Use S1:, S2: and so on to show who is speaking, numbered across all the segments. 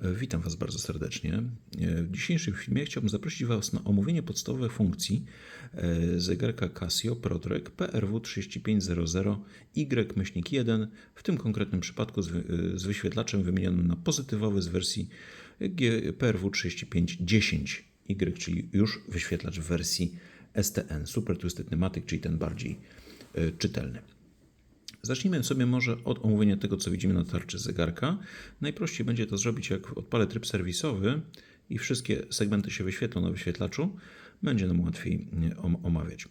S1: Witam Was bardzo serdecznie. W dzisiejszym filmie chciałbym zaprosić Was na omówienie podstawowych funkcji e, zegarka Casio ProTrack PRW 3500Y-1, w tym konkretnym przypadku z, wy- z wyświetlaczem wymienionym na pozytywowy z wersji G- PRW 3510Y, czyli już wyświetlacz w wersji STN, Super Twisted Pneumatic, czyli ten bardziej e, czytelny. Zacznijmy sobie może od omówienia tego, co widzimy na tarczy zegarka. Najprościej będzie to zrobić, jak odpalę tryb serwisowy i wszystkie segmenty się wyświetlą na wyświetlaczu, będzie nam łatwiej om- omawiać.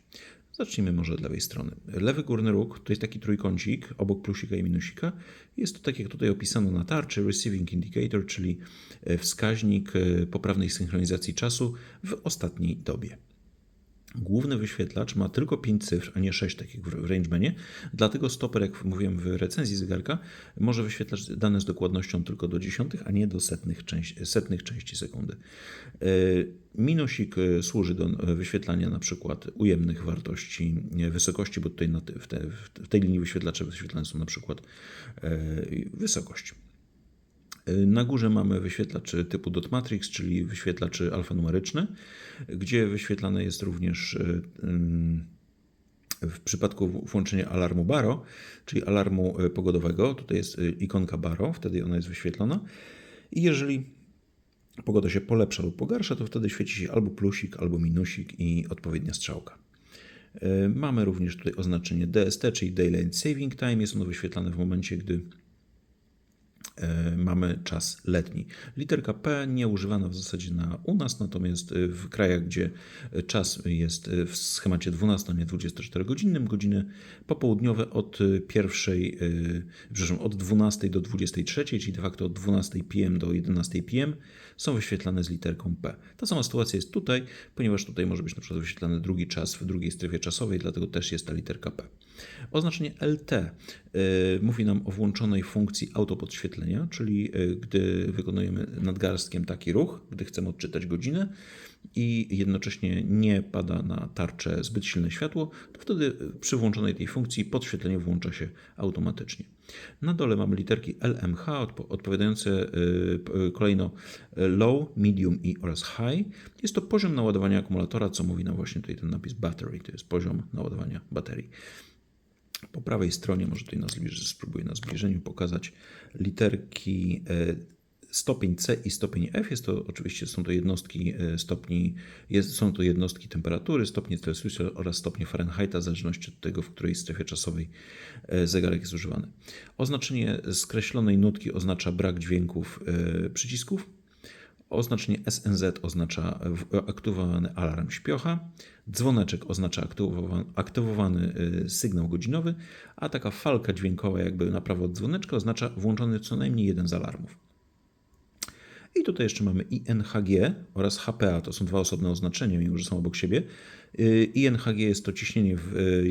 S1: Zacznijmy może od lewej strony. Lewy górny róg to jest taki trójkącik obok plusika i minusika. Jest to tak jak tutaj opisano na tarczy, Receiving Indicator, czyli e, wskaźnik e, poprawnej synchronizacji czasu w ostatniej dobie. Główny wyświetlacz ma tylko 5 cyfr, a nie 6, tak jak w Rangemanie. Dlatego stoper, jak mówiłem w recenzji zegarka, może wyświetlać dane z dokładnością tylko do dziesiątych, a nie do setnych, części, setnych części sekundy. E, Minusik e, służy do e, wyświetlania na przykład ujemnych wartości wysokości, bo tutaj w, te, w tej linii wyświetlacze wyświetlane są na przykład wysokość. Na górze mamy wyświetlacz typu dot matrix, czyli wyświetlacz alfanumeryczny, gdzie wyświetlane jest również y, ym, w przypadku włączenia alarmu baro, czyli alarmu y, pogodowego, tutaj jest y, ikonka baro, wtedy ona jest wyświetlona. I jeżeli pogoda się polepsza lub pogarsza, to wtedy świeci się albo plusik, albo minusik i odpowiednia strzałka. Y, Mamy również tutaj oznaczenie DST, czyli Daylight Saving Time. Jest ono wyświetlane w momencie, gdy mamy czas letni. Literka P nie używana w zasadzie na u nas, natomiast e, w krajach, gdzie czas jest e, w schemacie 12, a nie 24-godzinnym, godziny popołudniowe od e, pierwszej, e, przepraszam, od 12 do 23, czyli de facto od 12 PM do 11 PM są wyświetlane z literką P. Ta sama sytuacja jest tutaj, ponieważ tutaj może być na przykład wyświetlany drugi czas w drugiej strefie czasowej, dlatego też jest ta literka P. Oznaczenie LT mówi nam o włączonej funkcji autopodświetlenia, czyli y, gdy wykonujemy nadgarstkiem taki ruch, gdy chcemy odczytać godzinę i jednocześnie nie pada na tarczę zbyt silne światło, to wtedy przy włączonej tej funkcji podświetlenie włącza się automatycznie. Na dole mamy literki LMH odpo- odpowiadające p- kolejno low, medium i oraz high. Jest to poziom naładowania akumulatora, co mówi nam właśnie tutaj ten napis battery, to jest poziom naładowania baterii. Po prawej stronie, może tutaj na zbliż, spróbuję na zbliżeniu pokazać literki e, stopień C i stopień F. Jest to oczywiście są to jednostki e, stopni, jest, są to jednostki temperatury, stopnie Celsjusza oraz stopnie Fahrenheita, w zależności od tego, w której strefie czasowej e, zegarek jest używany. Oznaczenie skreślonej nutki oznacza brak dźwięków przycisków. Oznaczenie SNZ oznacza aktywowany alarm śpiocha, dzwoneczek oznacza aktywowany, y, sygnał godzinowy, a taka falka dźwiękowa jakby na prawo od dzwoneczka oznacza włączony co najmniej jeden z alarmów. I tutaj jeszcze mamy INHG oraz HPA, to są dwa osobne oznaczenia, mimo że są obok siebie. Y, INHG jest to ciśnienie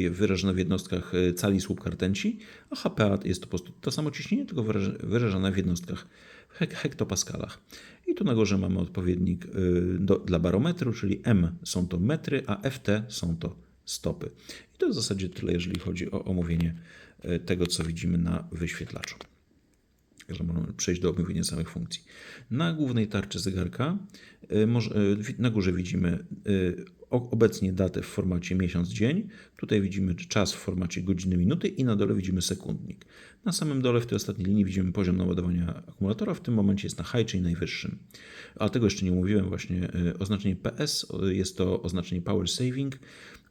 S1: y, wyrażone w jednostkach cali słupka rtęci, a HPA jest to po prostu to samo ciśnienie, tylko wyraż- wyrażane w jednostkach hektopaskalach. I tu na górze mamy odpowiednik y, do, dla barometru, czyli M są to metry, a FT są to stopy. I to w zasadzie tyle, jeżeli chodzi o omówienie y, tego, co widzimy na wyświetlaczu. Także możemy przejść do omówienia samych funkcji. Na głównej tarczy zegarka y, y, na górze widzimy y, obecnie datę w formacie miesiąc-dzień. Tutaj widzimy czas w formacie godziny-minuty i na dole widzimy sekundnik. Na samym dole w tej ostatniej linii widzimy poziom naładowania akumulatora. W tym momencie jest na high, czyli najwyższym. A tego jeszcze nie mówiłem. Właśnie oznaczenie PS jest to oznaczenie power saving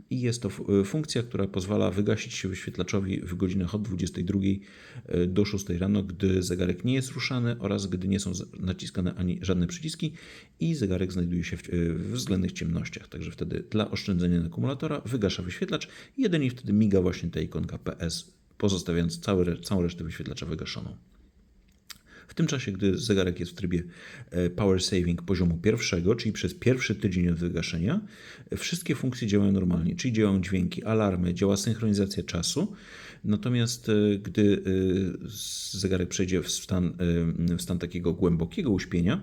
S1: i jest to y, funkcja, która pozwala wygasić się wyświetlaczowi w godzinach od 22 y, do 6 rano, gdy zegarek nie jest ruszany oraz gdy nie są naciskane ani żadne przyciski i zegarek znajduje się w, y, w względnych ciemnościach. Także wtedy dla oszczędzenia akumulatora wygasza wyświetlacz jedynie wtedy miga właśnie ta ikonka PS, pozostawiając cały, całą resztę wyświetlacza wygaszoną. W tym czasie, gdy zegarek jest w trybie e, power saving poziomu pierwszego, czyli przez pierwszy tydzień od wygaszenia, wszystkie funkcje działają normalnie, czyli działają dźwięki, alarmy, działa synchronizacja czasu. Natomiast e, gdy e, zegarek przejdzie w stan, w stan takiego głębokiego uśpienia,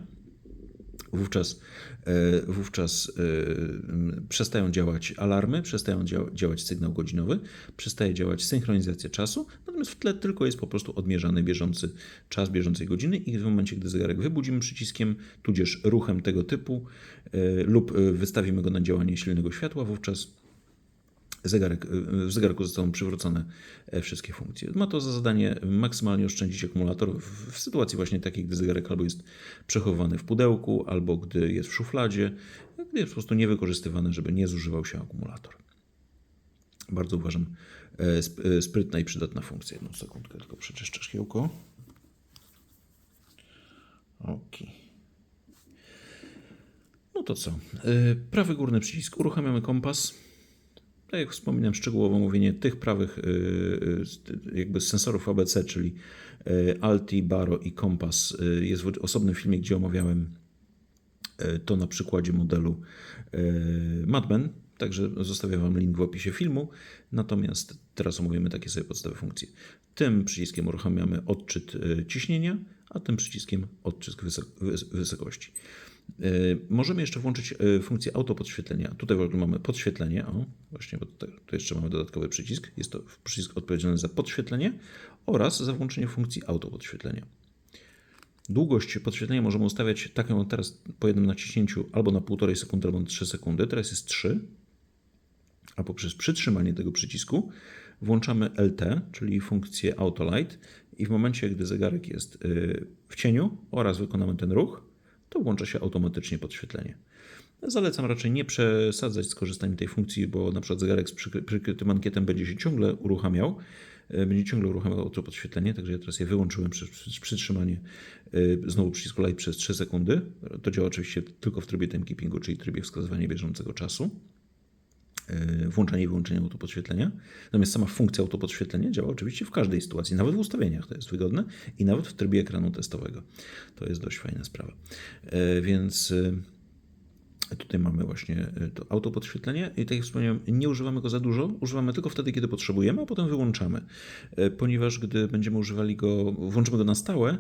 S1: Wówczas, e, wówczas e, przestają działać alarmy, przestają dzia- działać sygnał godzinowy, przestaje działać synchronizacja czasu, natomiast w tle tylko jest po prostu odmierzany bieżący czas bieżącej godziny i w momencie, gdy zegarek wybudzimy przyciskiem, tudzież ruchem tego typu e, lub wystawimy go na działanie silnego światła, wówczas zegarek, w zegarku zostaną przywrócone e, wszystkie funkcje. Ma to za zadanie maksymalnie oszczędzić akumulator w, sytuacji właśnie takiej, gdy zegarek albo jest przechowany w pudełku, albo gdy jest w szufladzie, gdy jest po prostu niewykorzystywany, żeby nie zużywał się akumulator. Bardzo uważam e, sp- e, sprytna i przydatna funkcja. Jedną sekundkę, tylko przeczyszczę szkiełko. Ok. No to co? E, Prawy górny przycisk. Uruchamiamy kompas tak jak wspominałem, szczegółowo mówienie tych prawych y, y, jakby sensorów ABC, czyli y, Alti, Baro i Kompas jest w osobnym filmie, gdzie omawiałem to na przykładzie modelu Madman, także zostawiam Wam link w opisie filmu, natomiast teraz omówimy takie sobie podstawowe funkcje. Tym przyciskiem uruchamiamy odczyt ciśnienia, a tym przyciskiem odczyt wysokości. Możemy jeszcze włączyć funkcję autopodświetlenia. Tutaj w ogóle mamy podświetlenie, o, właśnie, bo tutaj, tu jeszcze mamy dodatkowy przycisk. Jest to przycisk odpowiedzialny za podświetlenie oraz za włączenie funkcji autopodświetlenia. Długość podświetlenia możemy ustawiać taką teraz po jednym naciśnięciu albo na 1,5 sekundy, albo na 3 sekundy. Teraz jest 3. A poprzez przytrzymanie tego przycisku włączamy LT, czyli funkcję Auto Light i w momencie, gdy zegarek jest w cieniu oraz wykonamy ten ruch, to włącza się automatycznie podświetlenie. Zalecam raczej nie przesadzać z korzystaniem tej funkcji, bo na przykład zegarek z przykrytym mankietem będzie się ciągle uruchamiał, będzie ciągle uruchamiał auto podświetlenie, także ja teraz je wyłączyłem przez przytrzymanie znowu przycisku light przez 3 sekundy. To działa oczywiście tylko w trybie timekeepingu, czyli trybie wskazywania bieżącego czasu. Włączanie i wyłączenie autopodświetlenia. Natomiast sama funkcja autopodświetlenia działa oczywiście w każdej sytuacji, nawet w ustawieniach to jest wygodne i nawet w trybie ekranu testowego. To jest dość fajna sprawa. Więc Tutaj mamy właśnie to autopodświetlenie i tak jak wspomniałem, nie używamy go za dużo, używamy tylko wtedy, kiedy potrzebujemy, a potem wyłączamy. Ponieważ gdy będziemy używali go, włączymy go na stałe,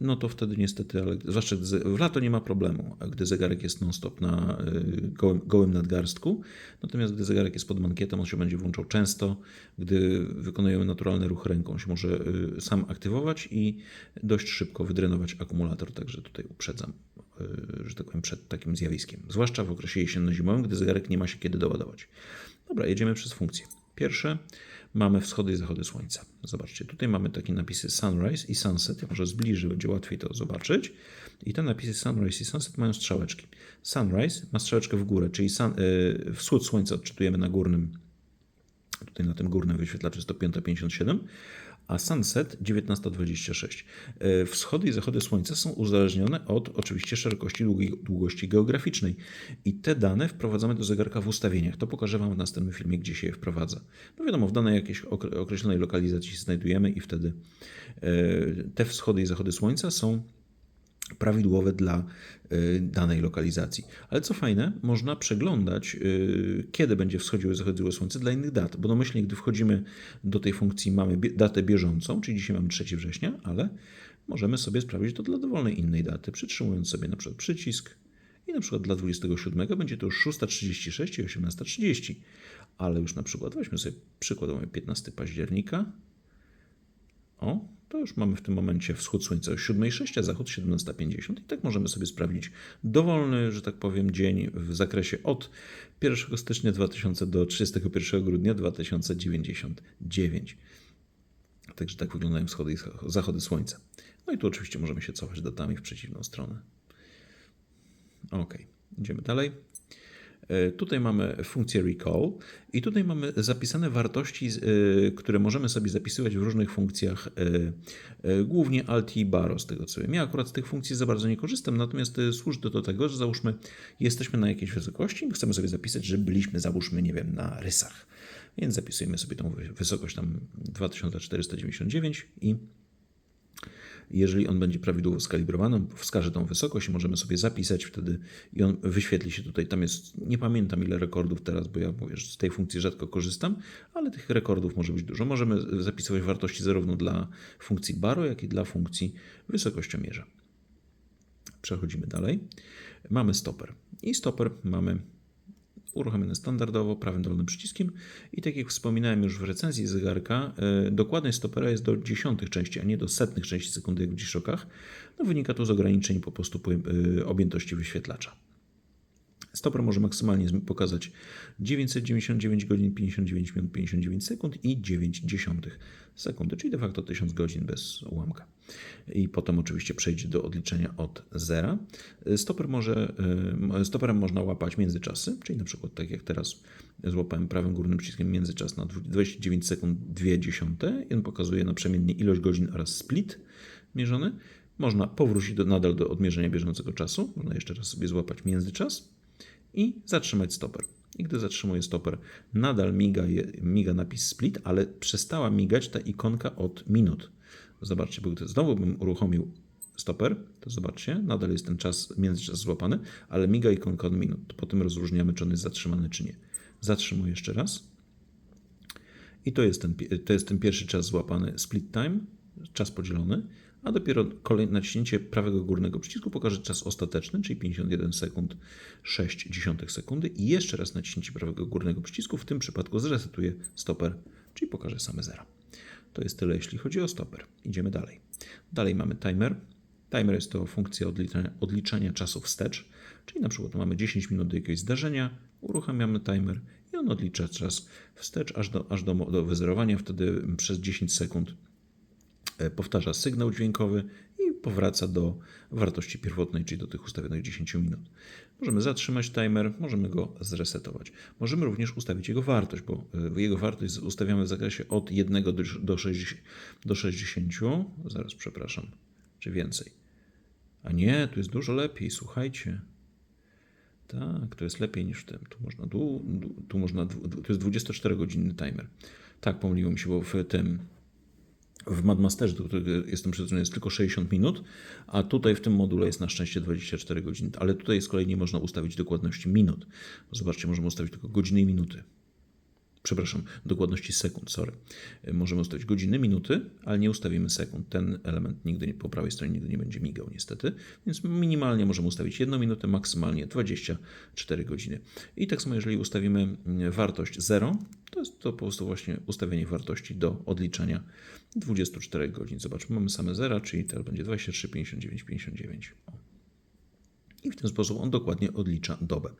S1: no to wtedy niestety, ale zwłaszcza w lato nie ma problemu, gdy zegarek jest non-stop na gołym, gołym nadgarstku, natomiast gdy zegarek jest pod mankietem, on się będzie włączał często, gdy wykonujemy naturalny ruch ręką, się może sam aktywować i dość szybko wydrenować akumulator, także tutaj uprzedzam że tak powiem, przed takim zjawiskiem. Zwłaszcza w okresie jesienno-zimowym, gdy zegarek nie ma się kiedy doładować. Dobra, jedziemy przez funkcje. Pierwsze, mamy wschody i zachody słońca. Zobaczcie, tutaj mamy takie napisy sunrise i sunset. Ja może zbliżę, będzie łatwiej to zobaczyć. I te napisy sunrise i sunset mają strzałeczki. Sunrise ma strzałeczkę w górę, czyli sun, yy, wschód słońca odczytujemy na górnym, tutaj na tym górnym wyświetlaczu jest to 557, a sunset 19.26. Wschody i zachody słońca są uzależnione od oczywiście szerokości długości geograficznej i te dane wprowadzamy do zegarka w ustawieniach. To pokażę Wam w następnym filmie, gdzie się je wprowadza. No wiadomo, w danej jakiejś określonej lokalizacji się znajdujemy i wtedy te wschody i zachody słońca są prawidłowe dla danej lokalizacji. Ale co fajne, można przeglądać, kiedy będzie wschodziło i zachodziło słońce dla innych dat, bo domyślnie, gdy wchodzimy do tej funkcji, mamy datę bieżącą, czyli dzisiaj mamy 3 września, ale możemy sobie sprawdzić to dla dowolnej innej daty, przytrzymując sobie na przykład przycisk i na przykład dla 27 będzie to już 6.36 i 18.30, ale już na przykład weźmy sobie przykład, mamy 15 października, o, to już mamy w tym momencie wschód słońca o 7.06, a zachód 17.50 i tak możemy sobie sprawdzić dowolny, że tak powiem, dzień w zakresie od 1 stycznia 2000 do 31 grudnia 2099. Także tak wyglądają wschody i zachody słońca. No i tu oczywiście możemy się cofać datami w przeciwną stronę. Ok, idziemy dalej. Tutaj mamy funkcję recall i tutaj mamy zapisane wartości, które możemy sobie zapisywać w różnych funkcjach, głównie Alt i Baro z tego co wiem. Ja akurat z tych funkcji za bardzo nie korzystam, natomiast służy do tego, że załóżmy jesteśmy na jakiejś wysokości i chcemy sobie zapisać, że byliśmy załóżmy, nie wiem, na rysach. Więc zapisujemy sobie tą wysokość tam 2499 i jeżeli on będzie prawidłowo skalibrowany, wskaże tą wysokość i możemy sobie zapisać wtedy i on wyświetli się tutaj. Tam jest, nie pamiętam ile rekordów teraz, bo ja mówię, że z tej funkcji rzadko korzystam, ale tych rekordów może być dużo. Możemy zapisywać wartości zarówno dla funkcji baro, jak i dla funkcji wysokościomierza. Przechodzimy dalej. Mamy stoper. I stoper mamy uruchomiony standardowo prawym dolnym przyciskiem. I tak jak wspominałem już w recenzji zegarka, yy, dokładność stopera jest do dziesiątych części, a nie do setnych części sekundy, jak w G-Shockach. No, wynika to z ograniczeń po prostu yy, objętości wyświetlacza. Stoper może maksymalnie pokazać 999 godzin, 59 minut, 59 sekund i 9 dziesiątych sekundy, czyli de facto 1000 godzin bez ułamka. I potem oczywiście przejdzie do odliczenia od zera. Stoper może, stoperem można łapać międzyczasy, czyli na przykład tak jak teraz złapałem prawym górnym przyciskiem międzyczas na 29 sekund 2 dziesiąte i on pokazuje naprzemiennie ilość godzin oraz split mierzony. Można powrócić do, nadal do odmierzenia bieżącego czasu. Można jeszcze raz sobie złapać międzyczas i zatrzymać stoper. I gdy zatrzymuję stoper, nadal miga, miga napis split, ale przestała migać ta ikonka od minut. Zobaczcie, bo gdy znowu bym uruchomił stoper, to zobaczcie, nadal jest ten czas, międzyczas złapany, ale miga ikonka od minut. Po tym rozróżniamy, czy on jest zatrzymany, czy nie. Zatrzymuję jeszcze raz. I to jest ten, to jest ten pierwszy czas złapany split time, czas podzielony a dopiero kolejne naciśnięcie prawego górnego przycisku pokaże czas ostateczny, czyli 51 sekund 6 dziesiątych sekundy i jeszcze raz naciśnięcie prawego górnego przycisku, w tym przypadku zresetuje stoper, czyli pokaże same zera. To jest tyle, jeśli chodzi o stoper. Idziemy dalej. Dalej mamy timer. Timer jest to funkcja odliczania, odliczania czasu wstecz, czyli na przykład mamy 10 minut do jakiegoś zdarzenia, uruchamiamy timer i on odlicza czas wstecz aż do, aż do, do wyzerowania, wtedy przez 10 sekund powtarza sygnał dźwiękowy i powraca do wartości pierwotnej, czyli do tych ustawionych 10 minut. Możemy zatrzymać timer, możemy go zresetować. Możemy również ustawić jego wartość, bo e, jego wartość ustawiamy w zakresie od 1 do 60, do 60 zaraz przepraszam, czy więcej. A nie, tu jest dużo lepiej, słuchajcie. Tak, to jest lepiej niż w tym. Tu można, tu, tu można, to jest 24-godzinny timer. Tak, pomyliło mi się, bo w tym w Madmasterze, do którego jestem przyzwyczajony, jest tylko 60 minut, a tutaj w tym module jest na szczęście 24 godziny. Ale tutaj z kolei nie można ustawić dokładności minut. Zobaczcie, możemy ustawić tylko godziny i minuty przepraszam, dokładności sekund, sorry. Możemy ustawić godziny, minuty, ale nie ustawimy sekund. Ten element nigdy nie, po prawej stronie nigdy nie będzie migał niestety, więc minimalnie możemy ustawić 1 minutę, maksymalnie 24 godziny. I tak samo jeżeli ustawimy wartość 0, to jest to po prostu właśnie ustawienie wartości do odliczania 24 godzin. Zobaczmy, mamy same zera, czyli teraz będzie 23, 59, 59. O. I w ten sposób on dokładnie odlicza dobę.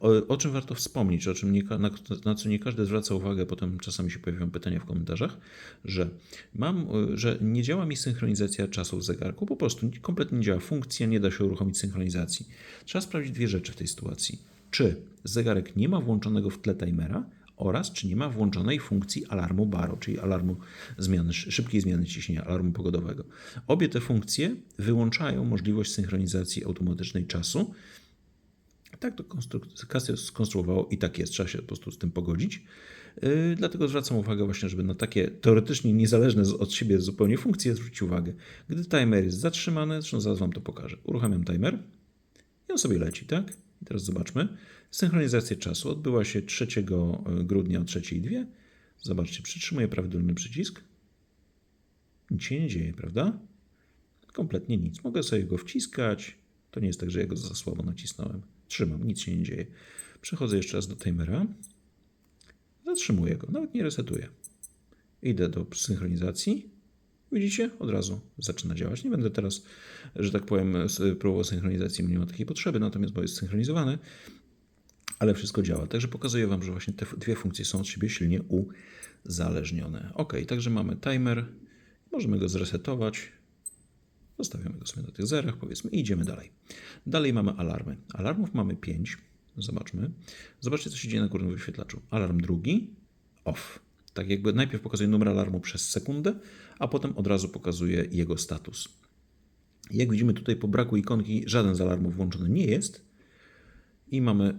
S1: O, o czym warto wspomnieć, o czym nie, na, na, co nie każdy zwraca uwagę, potem czasami się pojawiają pytania w komentarzach, że mam, że nie działa mi synchronizacja czasu w zegarku, po prostu kompletnie nie działa funkcja, nie da się uruchomić synchronizacji. Trzeba sprawdzić dwie rzeczy w tej sytuacji. Czy zegarek nie ma włączonego w tle timera, oraz czy nie ma włączonej funkcji alarmu BARO, czyli alarmu zmiany, szybkiej zmiany ciśnienia, alarmu pogodowego. Obie te funkcje wyłączają możliwość synchronizacji automatycznej czasu. Tak to Casio skonstruowało i tak jest, trzeba się po prostu z tym pogodzić. Yy, dlatego zwracam uwagę właśnie, żeby na takie teoretycznie niezależne od siebie zupełnie funkcje zwrócić uwagę. Gdy timer jest zatrzymany, zresztą zaraz Wam to pokażę. Uruchamiam timer i on sobie leci, tak? I teraz zobaczmy. Synchronizacja czasu odbyła się 3 e, grudnia o 3.02. Zobaczcie, przytrzymuję prawy dolny przycisk. Nic się nie dzieje, prawda? Kompletnie nic. Mogę sobie go wciskać. To nie jest tak, że ja go za słabo nacisnąłem. Trzymam, nic się nie dzieje. Przechodzę jeszcze raz do timera. Zatrzymuję go, nawet nie resetuję. Idę do synchronizacji. Widzicie? Od razu zaczyna działać. Nie będę teraz, że tak powiem, próbował synchronizacji, nie ma takiej potrzeby, natomiast bo jest synchronizowany, ale wszystko działa. Także pokazuję Wam, że właśnie te dwie funkcje są od siebie silnie uzależnione. Ok, także mamy timer, możemy go zresetować. Zostawiamy go sobie na tych zerach, powiedzmy, i idziemy dalej. Dalej mamy alarmy. Alarmów mamy 5. Zobaczmy. Zobaczcie, co się dzieje na górnym wyświetlaczu. Alarm drugi, off. Tak jakby najpierw pokazuje numer alarmu przez sekundę, a potem od razu pokazuje jego status. Jak widzimy tutaj po braku ikonki żaden z alarmów włączony nie jest i mamy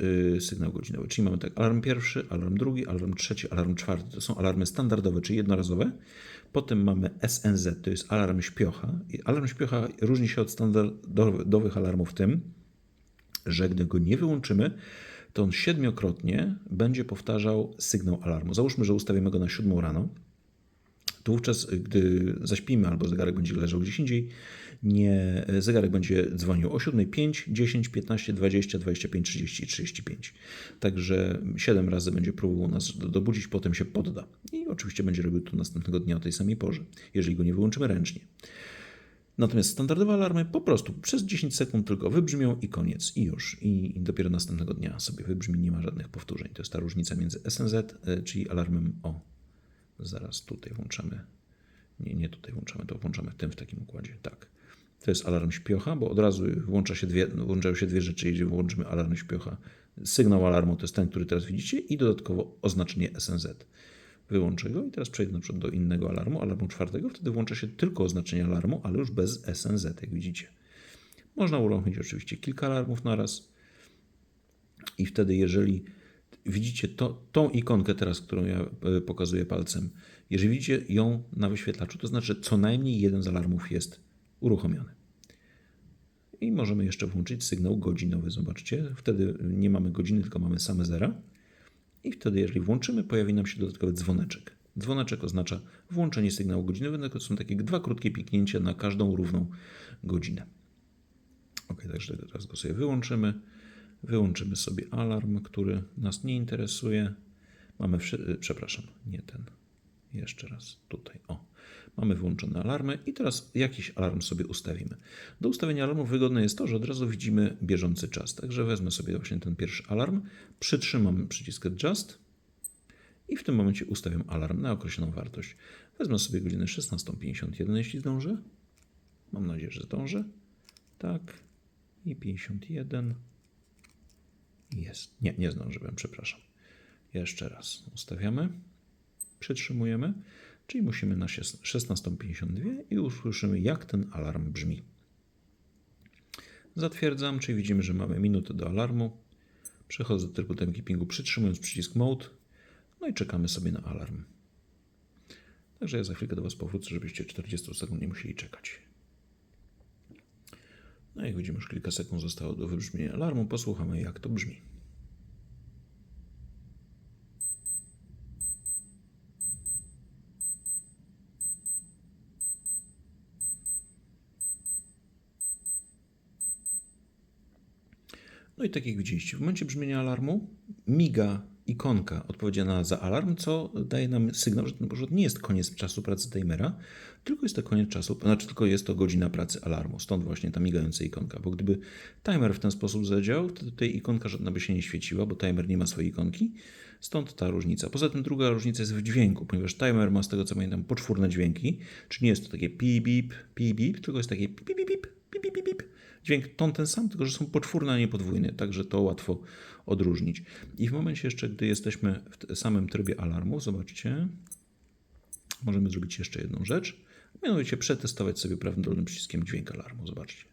S1: Y, sygnał godzinowy. Czyli mamy tak alarm pierwszy, alarm drugi, alarm trzeci, alarm czwarty. To są alarmy standardowe, czyli jednorazowe. Potem mamy SNZ, to jest alarm śpiocha. I alarm śpiocha różni się od standardowych alarmów tym, że gdy go nie wyłączymy, to on siedmiokrotnie będzie powtarzał sygnał alarmu. Załóżmy, że ustawimy go na siódmą rano to wówczas, gdy zaśpimy albo zegarek będzie leżał gdzieś indziej, nie, zegarek będzie dzwonił o 7, 5, 10, 15, 20, 25, 30, 35. Także 7 razy będzie próbował nas dobudzić, potem się podda. I oczywiście będzie robił to następnego dnia o tej samej porze, jeżeli go nie wyłączymy ręcznie. Natomiast standardowe alarmy po prostu przez 10 sekund tylko wybrzmią i koniec, i już. I dopiero następnego dnia sobie wybrzmi, nie ma żadnych powtórzeń. To jest ta różnica między SNZ, e, czyli alarmem o. Zaraz tutaj włączamy. Nie, nie tutaj włączamy, to włączamy w tym w takim układzie. Tak. To jest alarm śpiocha, bo od razu włącza się dwie, włączają się dwie rzeczy, jeżeli włączymy alarm śpiocha. Sygnał alarmu to jest ten, który teraz widzicie i dodatkowo oznaczenie SNZ. Wyłączę go i teraz przejdę na przykład do innego alarmu, alarmu czwartego. Wtedy włącza się tylko oznaczenie alarmu, ale już bez SNZ, jak widzicie. Można uruchomić oczywiście kilka alarmów naraz. I wtedy, jeżeli widzicie to, tą ikonkę teraz, którą ja e, pokazuję palcem, jeżeli widzicie ją na wyświetlaczu, to znaczy co najmniej jeden z alarmów jest uruchomiony. I możemy jeszcze włączyć sygnał godzinowy. Zobaczcie, wtedy nie mamy godziny, tylko mamy same zera. I wtedy, jeżeli włączymy, pojawi nam się dodatkowy dzwoneczek. Dzwoneczek oznacza włączenie sygnału godzinowego. To są takie dwa krótkie piknięcia na każdą równą godzinę. Ok, także teraz go sobie wyłączymy. Wyłączymy sobie alarm, który nas nie interesuje. Mamy, przepraszam, nie ten. Jeszcze raz tutaj. O, mamy włączone alarmy i teraz jakiś alarm sobie ustawimy. Do ustawienia alarmu wygodne jest to, że od razu widzimy bieżący czas. Także wezmę sobie właśnie ten pierwszy alarm, przytrzymam przycisk Adjust i w tym momencie ustawiam alarm na określoną wartość. Wezmę sobie godzinę 16.51, jeśli zdążę. Mam nadzieję, że zdążę. Tak. I 51. Jest. Nie, nie zdążyłem, przepraszam. Jeszcze raz ustawiamy. Przytrzymujemy. Czyli musimy na 16.52 i usłyszymy, jak ten alarm brzmi. Zatwierdzam, czyli widzimy, że mamy minutę do alarmu. Przechodzę do trybu timekeepingu przytrzymując przycisk Mode. No i czekamy sobie na alarm. Także ja za chwilkę do Was powrócę, żebyście 40 sekund nie musieli czekać. No jak widzimy, już kilka sekund zostało do wybrzmienia alarmu. Posłuchamy, jak to brzmi. I tak jak widzieliście, w momencie brzmienia alarmu miga ikonka odpowiedzialna za alarm, co daje nam sygnał, że ten porzut nie jest koniec czasu pracy timera, tylko jest to koniec czasu, znaczy tylko jest to godzina pracy alarmu. Stąd właśnie ta migająca ikonka, bo gdyby timer w ten sposób zadziałał, to tej ikonka żadna by się nie świeciła, bo timer nie ma swojej ikonki. Stąd ta różnica. Poza tym druga różnica jest w dźwięku, ponieważ timer ma z tego co pamiętam poczwórne dźwięki, czyli nie jest to takie pip, bip, pip, bip, tylko jest takie pip, bip, bip, pip, pip, pip, pip dźwięk ton ten sam, tylko że są poczwórne, a nie podwójne, także to łatwo odróżnić. I w momencie jeszcze, gdy jesteśmy w samym trybie alarmu, zobaczcie, możemy zrobić jeszcze jedną rzecz, mianowicie przetestować sobie prawym dolnym przyciskiem dźwięk alarmu. Zobaczcie.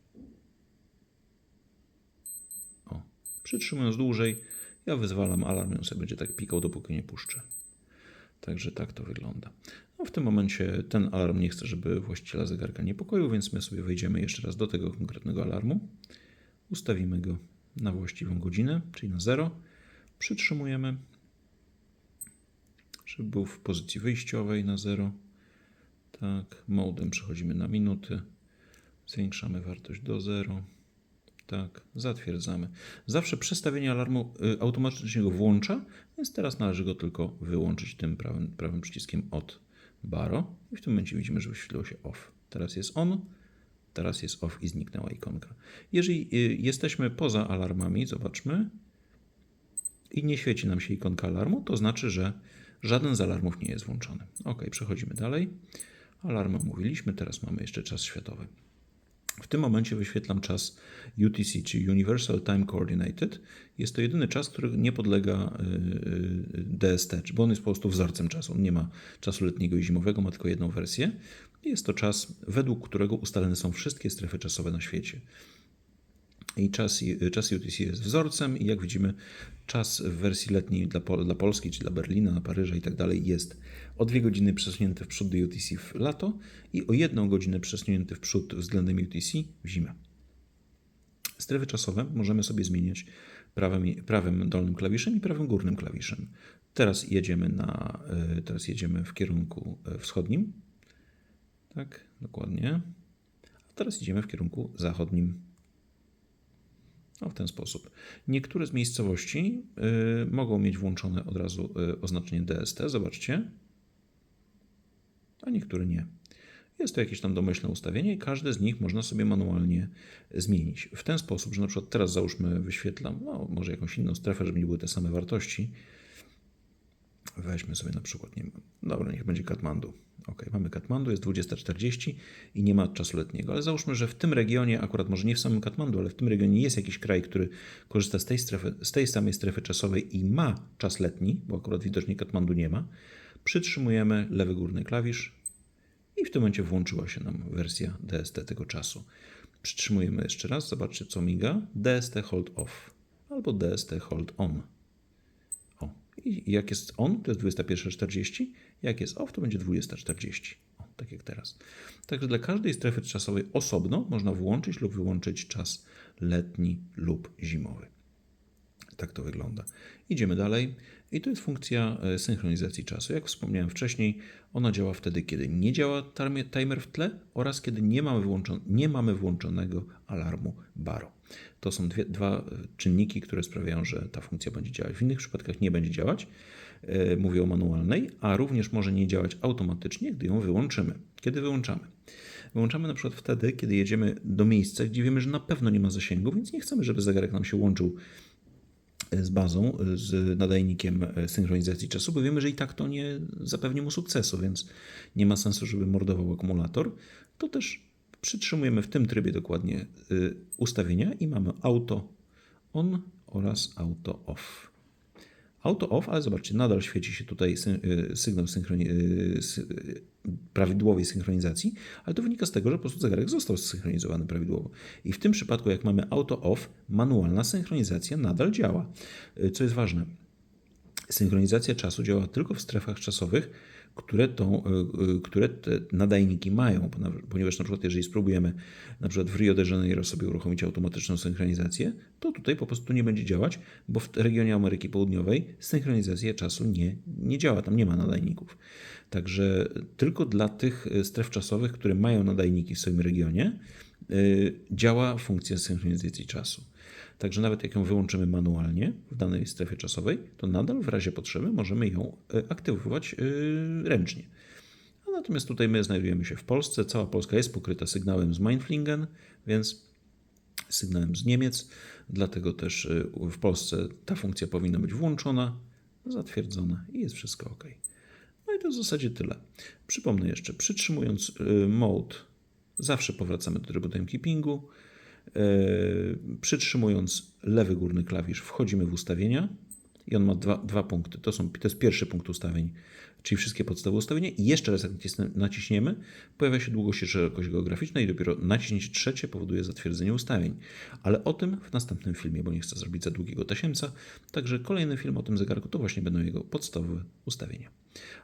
S1: O, przytrzymując dłużej, ja wyzwalam alarm, on sobie będzie tak pikał, dopóki nie puszczę. Także tak to wygląda. No w tym momencie ten alarm nie chce, żeby właściciela zegarka niepokoił, więc my sobie wejdziemy jeszcze raz do tego konkretnego alarmu. Ustawimy go na właściwą godzinę, czyli na 0. Przytrzymujemy, żeby był w pozycji wyjściowej na 0. Tak, modem przechodzimy na minuty. Zwiększamy wartość do 0. Tak, zatwierdzamy. Zawsze przestawienie alarmu y, automatycznie go włącza, więc teraz należy go tylko wyłączyć tym prawym, prawym przyciskiem od baro i w tym momencie widzimy, że wyświetliło się off. Teraz jest on, teraz jest off i zniknęła ikonka. Jeżeli y, jesteśmy poza alarmami, zobaczmy, i nie świeci nam się ikonka alarmu, to znaczy, że żaden z alarmów nie jest włączony. Ok, przechodzimy dalej. Alarmy mówiliśmy, teraz mamy jeszcze czas światowy. W tym momencie wyświetlam czas UTC, czyli Universal Time Coordinated. Jest to jedyny czas, który nie podlega y, y, DST, bo on jest po prostu wzorcem czasu. On nie ma czasu letniego i zimowego, ma tylko jedną wersję. Jest to czas, według którego ustalane są wszystkie strefy czasowe na świecie. I czas, czas UTC jest wzorcem i jak widzimy czas w wersji letniej dla, dla Polski, czy dla Berlina, Paryża i tak dalej jest o dwie godziny przesunięte w przód do UTC w lato i o jedną godzinę przesunięte w przód względem UTC w zimę. Strefy czasowe możemy sobie zmieniać prawym, prawym dolnym klawiszem i prawym górnym klawiszem. Teraz jedziemy, na, e, teraz jedziemy w kierunku e, wschodnim, Tak, dokładnie. A teraz idziemy w kierunku zachodnim. No, w ten sposób. Niektóre z miejscowości y, mogą mieć włączone od razu y, oznaczenie DST, zobaczcie, a niektóre nie. Jest to jakieś tam domyślne ustawienie i każde z nich można sobie manualnie zmienić. W ten sposób, że na przykład teraz załóżmy wyświetlam, no może jakąś inną strefę, żeby nie były te same wartości. Weźmy sobie na przykład, nie wiem, dobra, niech będzie Katmandu. Ok, mamy Katmandu, jest 20.40 i nie ma czasu letniego, ale załóżmy, że w tym regionie, akurat może nie w samym Katmandu, ale w tym regionie jest jakiś kraj, który korzysta z tej, strefy, z tej samej strefy czasowej i ma czas letni, bo akurat widocznie Katmandu nie ma. Przytrzymujemy lewy górny klawisz i w tym momencie włączyła się nam wersja DST tego czasu. Przytrzymujemy jeszcze raz, zobaczcie co miga. DST hold off albo DST hold on. I jak jest on, to jest 21.40, jak jest off, to będzie 20.40. O, tak jak teraz. Także dla każdej strefy czasowej osobno można włączyć lub wyłączyć czas letni lub zimowy. Tak to wygląda. Idziemy dalej. I to jest funkcja e, synchronizacji czasu. Jak wspomniałem wcześniej, ona działa wtedy, kiedy nie działa timer w tle oraz kiedy nie mamy, nie mamy włączonego alarmu baro. To są dwie, dwa e, czynniki, które sprawiają, że ta funkcja będzie działać. W innych przypadkach nie będzie działać. E, Mówię o manualnej, a również może nie działać automatycznie, gdy ją wyłączymy. Kiedy wyłączamy? Wyłączamy na przykład wtedy, kiedy jedziemy do miejsca, gdzie wiemy, że na pewno nie ma zasięgu, więc nie chcemy, żeby zegarek nam się łączył z bazą, z nadajnikiem synchronizacji czasu, bo wiemy, że i tak to nie zapewni mu sukcesu, więc nie ma sensu, żeby mordował akumulator. To też przytrzymujemy w tym trybie dokładnie y, ustawienia i mamy auto on oraz auto off. Auto off, ale zobaczcie, nadal świeci się tutaj y, sygnał synchroni- y, prawidłowej synchronizacji, ale to wynika z tego, że po prostu zegarek został zsynchronizowany prawidłowo. I w tym przypadku, jak mamy auto off, manualna synchronizacja nadal działa. Co jest ważne, synchronizacja czasu działa tylko w strefach czasowych, które, tą, y, y, które te nadajniki mają, ponieważ na przykład jeżeli spróbujemy na przykład w Rio de Janeiro sobie uruchomić automatyczną synchronizację, to tutaj po prostu nie będzie działać, bo w regionie Ameryki Południowej synchronizacja czasu nie, nie działa, tam nie ma nadajników. Także tylko dla tych y, stref czasowych, które mają nadajniki w swoim regionie, działa funkcja synchronizacji czasu. Także nawet jak ją wyłączymy manualnie w danej strefie czasowej, to nadal w razie potrzeby możemy ją y, aktywować y, ręcznie. A natomiast tutaj my znajdujemy się w Polsce. Cała Polska jest pokryta sygnałem z Mainflingen, więc sygnałem z Niemiec. Dlatego też y, w Polsce ta funkcja powinna być włączona, zatwierdzona i jest wszystko ok. No i to w zasadzie tyle. Przypomnę jeszcze, przytrzymując mode, zawsze powracamy do trybu timekeepingu. Yy, Przytrzymując lewy górny klawisz, wchodzimy w ustawienia i on ma dwa, dwa punkty. To, są, to jest pierwszy punkt ustawień, czyli wszystkie podstawowe ustawienia. I jeszcze raz, jak naciśniemy, pojawia się długość i szerokość geograficzna, i dopiero naciśnięcie trzecie powoduje zatwierdzenie ustawień. Ale o tym w następnym filmie, bo nie chcę zrobić za długiego tasiemca. Także kolejny film o tym zegarku to właśnie będą jego podstawowe ustawienia.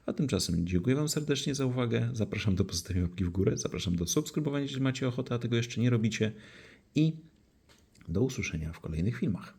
S1: A tymczasem dziękuję Wam serdecznie za uwagę. Zapraszam do pozostawienia łapki w górę, zapraszam do subskrybowania, jeśli macie ochotę, a tego jeszcze nie robicie. I do usłyszenia w kolejnych filmach.